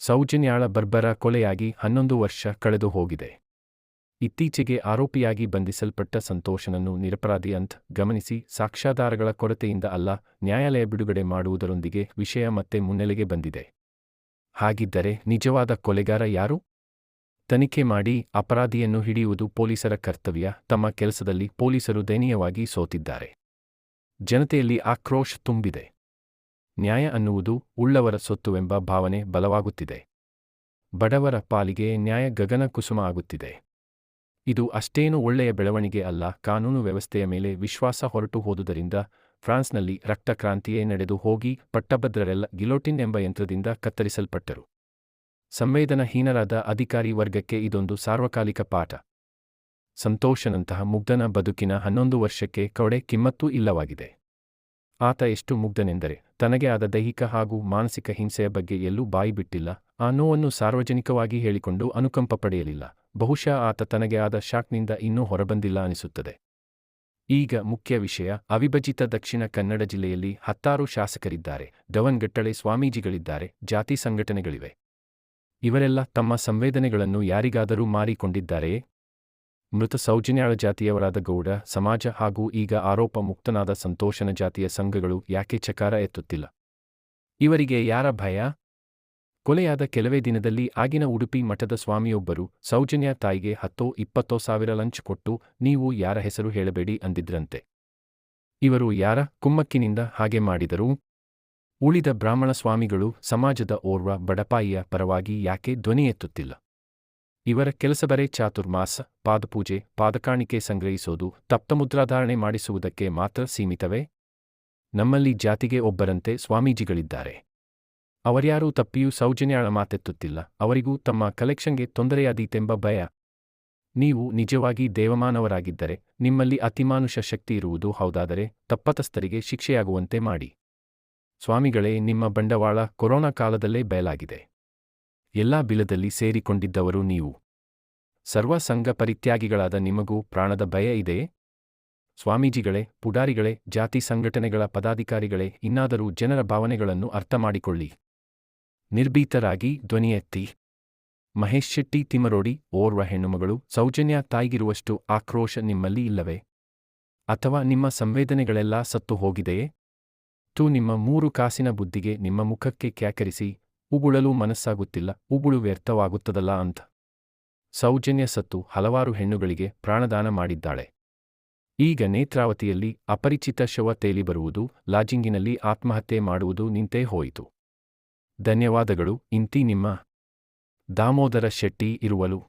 ಸೌಜನ್ಯಾಳ ಬರ್ಬರ ಕೊಲೆಯಾಗಿ ಹನ್ನೊಂದು ವರ್ಷ ಕಳೆದು ಹೋಗಿದೆ. ಇತ್ತೀಚೆಗೆ ಆರೋಪಿಯಾಗಿ ಬಂಧಿಸಲ್ಪಟ್ಟ ಸಂತೋಷನನ್ನು ನಿರಪರಾಧಿ ಅಂತ ಗಮನಿಸಿ ಸಾಕ್ಷ್ಯಾಧಾರಗಳ ಕೊರತೆಯಿಂದ ಅಲ್ಲ ನ್ಯಾಯಾಲಯ ಬಿಡುಗಡೆ ಮಾಡುವುದರೊಂದಿಗೆ ವಿಷಯ ಮತ್ತೆ ಮುನ್ನೆಲೆಗೆ ಬಂದಿದೆ. ಹಾಗಿದ್ದರೆ ನಿಜವಾದ ಕೊಲೆಗಾರ ಯಾರು? ತನಿಖೆ ಮಾಡಿ ಅಪರಾಧಿಯನ್ನು ಹಿಡಿಯುವುದು ಪೊಲೀಸರ ಕರ್ತವ್ಯ, ತಮ್ಮ ಕೆಲಸದಲ್ಲಿ ಪೊಲೀಸರು ದಯನೀಯವಾಗಿ ಸೋತಿದ್ದಾರೆ. ಜನತೆಯಲ್ಲಿ ಆಕ್ರೋಶ ತುಂಬಿದೆ. ನ್ಯಾಯ ಅನ್ನುವುದು ಉಳ್ಳವರ ಸೊತ್ತುವೆಂಬ ಭಾವನೆ ಬಲವಾಗುತ್ತಿದೆ. ಬಡವರ ಪಾಲಿಗೆ ನ್ಯಾಯ ಗಗನ ಕುಸುಮ ಆಗುತ್ತಿದೆ. ಇದು ಅಷ್ಟೇನು ಒಳ್ಳೆಯ ಬೆಳವಣಿಗೆ ಅಲ್ಲ, ಕಾನೂನು ವ್ಯವಸ್ಥೆಯ ಮೇಲೆ ವಿಶ್ವಾಸ ಹೊರಟು ಹೋದುದರಿಂದ ಫ್ರಾನ್ಸ್ನಲ್ಲಿ ರಕ್ತಕ್ರಾಂತಿಯೇ ನಡೆದು ಹೋಗಿ ಪಟ್ಟಭದ್ರರೆಲ್ಲ ಗಿಲೋಟಿನ್ ಎಂಬ ಯಂತ್ರದಿಂದ ಕತ್ತರಿಸಲ್ಪಟ್ಟರು. ಸಂವೇದನಾಹೀನರಾದ ಅಧಿಕಾರಿ ವರ್ಗಕ್ಕೆ ಇದೊಂದು ಸಾರ್ವಕಾಲಿಕ ಪಾಠ. ಸಂತೋಷನಂತಹ ಮುಗ್ಧನ ಬದುಕಿನ ಹನ್ನೊಂದು ವರ್ಷಕ್ಕೆ ಕೌಡೆ ಕಿಮ್ಮತ್ತೂ ಇಲ್ಲವಾಗಿದೆ. ಆತ ಎಷ್ಟು ಮುಗ್ಧನೆಂದರೆ ತನಗೆ ಆದ ದೈಹಿಕ ಹಾಗೂ ಮಾನಸಿಕ ಹಿಂಸೆಯ ಬಗ್ಗೆ ಎಲ್ಲೂ ಬಾಯಿ ಬಿಟ್ಟಿಲ್ಲ, ಆ ನೋವನ್ನು ಸಾರ್ವಜನಿಕವಾಗಿ ಹೇಳಿಕೊಂಡು ಅನುಕಂಪ ಪಡೆಯಲಿಲ್ಲ, ಬಹುಶಃ ಆತ ತನಗೆ ಆದ ಶಾಕ್ನಿಂದ ಇನ್ನೂ ಹೊರಬಂದಿಲ್ಲ ಅನಿಸುತ್ತದೆ. ಈಗ ಮುಖ್ಯ ವಿಷಯ, ಅವಿಭಜಿತ ದಕ್ಷಿಣ ಕನ್ನಡ ಜಿಲ್ಲೆಯಲ್ಲಿ ಹತ್ತಾರು ಶಾಸಕರಿದ್ದಾರೆ ಡವನ್ಗಟ್ಟಳೆ ಸ್ವಾಮೀಜಿಗಳಿದ್ದಾರೆ, ಜಾತಿ ಸಂಘಟನೆಗಳಿವೆ. ಇವರೆಲ್ಲ ತಮ್ಮ ಸಂವೇದನೆಗಳನ್ನು ಯಾರಿಗಾದರೂ ಮಾರಿಕೊಂಡಿದ್ದಾರೆಯೇ? ಮೃತ ಸೌಜನ್ಯಾಳ ಜಾತಿಯವರಾದ ಗೌಡ, ಸಮಾಜ ಹಾಗೂ ಈಗ ಆರೋಪ ಮುಕ್ತನಾದ ಸಂತೋಷನ ಜಾತಿಯ ಸಂಘಗಳು ಯಾಕೆ ಚಕಾರ ಎತ್ತುತ್ತಿಲ್ಲ? ಇವರಿಗೆ ಯಾರ ಭಯ? ಕೊಲೆಯಾದ ಕೆಲವೇ ದಿನದಲ್ಲಿ ಆಗಿನ ಉಡುಪಿ ಮಠದ ಸ್ವಾಮಿಯೊಬ್ಬರು, ಸೌಜನ್ಯ ತಾಯಿಗೆ ಹತ್ತೋ ಇಪ್ಪತ್ತೋ ಸಾವಿರ ಲಂಚ್ ಕೊಟ್ಟು, ನೀವು ಯಾರ ಹೆಸರು ಹೇಳಬೇಡಿ ಅಂದಿದ್ರಂತೆ. ಇವರು ಯಾರ? ಕುಮ್ಮಕ್ಕಿನಿಂದ ಹಾಗೆ ಮಾಡಿದರು? ಉಳಿದ ಬ್ರಾಹ್ಮಣ ಸ್ವಾಮಿಗಳು ಸಮಾಜದ ಓರ್ವ ಬಡಪಾಯಿಯ ಪರವಾಗಿ ಯಾಕೆ ಧ್ವನಿ ಎತ್ತುತ್ತಿಲ್ಲ? ಇವರ ಕೆಲಸಬರೇ ಚಾತುರ್ಮಾಸ, ಪಾದಪೂಜೆ, ಪಾದಕಾಣಿಕೆ ಸಂಗ್ರಹಿಸೋದು, ತಪ್ತಮುದ್ರಾಧಾರಣೆ ಮಾಡಿಸುವುದಕ್ಕೆ ಮಾತ್ರ ಸೀಮಿತವೇ? ನಮ್ಮಲ್ಲಿ ಜಾತಿಗೆ ಒಬ್ಬರಂತೆ ಸ್ವಾಮೀಜಿಗಳಿದ್ದಾರೆ. ಅವರ್ಯಾರೂ ತಪ್ಪಿಯೂ ಸೌಜನ್ಯಾಳ ಮಾತೆತ್ತುತ್ತಿಲ್ಲ, ಅವರಿಗೂ ತಮ್ಮ ಕಲೆಕ್ಷನ್ಗೆ ತೊಂದರೆಯಾದೀತೆಂಬ ಭಯ. ನೀವು ನಿಜವಾಗಿ ದೇವಮಾನವರಾಗಿದ್ದರೆ, ನಿಮ್ಮಲ್ಲಿ ಅತಿಮಾನುಷ ಶಕ್ತಿ ಇರುವುದು ಹೌದಾದರೆ ತಪ್ಪತಸ್ಥರಿಗೆ ಶಿಕ್ಷೆಯಾಗುವಂತೆ ಮಾಡಿ. ಸ್ವಾಮಿಗಳೇ, ನಿಮ್ಮ ಬಂಡವಾಳ ಕೊರೋನಾ ಕಾಲದಲ್ಲೇ ಬಯಲಾಗಿದೆ. ಎಲ್ಲಾ ಬಿಲದಲ್ಲಿ ಸೇರಿಕೊಂಡಿದ್ದವರು ನೀವು. ಸರ್ವ ಸಂಘ ಪರಿತ್ಯಾಗಿಗಳಾದ ನಿಮಗೂ ಪ್ರಾಣದ ಭಯ ಇದೆಯೇ ಸ್ವಾಮೀಜಿಗಳೇ, ಪುಡಾರಿಗಳೇ, ಜಾತಿ ಸಂಘಟನೆಗಳ ಪದಾಧಿಕಾರಿಗಳೇ, ಇನ್ನಾದರೂ ಜನರ ಭಾವನೆಗಳನ್ನು ಅರ್ಥಮಾಡಿಕೊಳ್ಳಿ. ನಿರ್ಭೀತರಾಗಿ ಧ್ವನಿಯೆತ್ತಿ. ಮಹೇಶ್ ಶೆಟ್ಟಿ ತಿಮರೋಡಿ ಓರ್ವ ಹೆಣ್ಣುಮಗಳು, ಸೌಜನ್ಯ ತಾಯಿಗಿರುವಷ್ಟು ಆಕ್ರೋಶ ನಿಮ್ಮಲ್ಲಿ ಇಲ್ಲವೆ? ಅಥವಾ ನಿಮ್ಮ ಸಂವೇದನೆಗಳೆಲ್ಲ ಸತ್ತು ಹೋಗಿದೆಯೇ? ತು ನಿಮ್ಮ ಮೂರು ಕಾಸಿನ ಬುದ್ಧಿಗೆ ನಿಮ್ಮ ಮುಖಕ್ಕೆ ಕ್ಯಾಕರಿಸಿ, ಉಗುಳಲು ಮನಸ್ಸಾಗುತ್ತಿಲ್ಲ, ಉಗುಳು ವ್ಯರ್ಥವಾಗುತ್ತದಲ್ಲ ಅಂತ. ಸೌಜನ್ಯ ಸತ್ತು ಹಲವಾರು ಹೆಣ್ಣುಗಳಿಗೆ ಪ್ರಾಣದಾನ ಮಾಡಿದ್ದಾಳೆ. ಈಗ ನೇತ್ರಾವತಿಯಲ್ಲಿ ಅಪರಿಚಿತ ಶವ ತೇಲಿ ಬರುವುದು, ಲಾಜಿಂಗಿನಲ್ಲಿ ಆತ್ಮಹತ್ಯೆ ಮಾಡುವುದು ನಿಂತೇ ಹೋಯಿತು. ಧನ್ಯವಾದಗಳು, ಇಂತಿ ನಿಮ್ಮ ದಾಮೋದರ ಶೆಟ್ಟಿ ಇರುವಲು.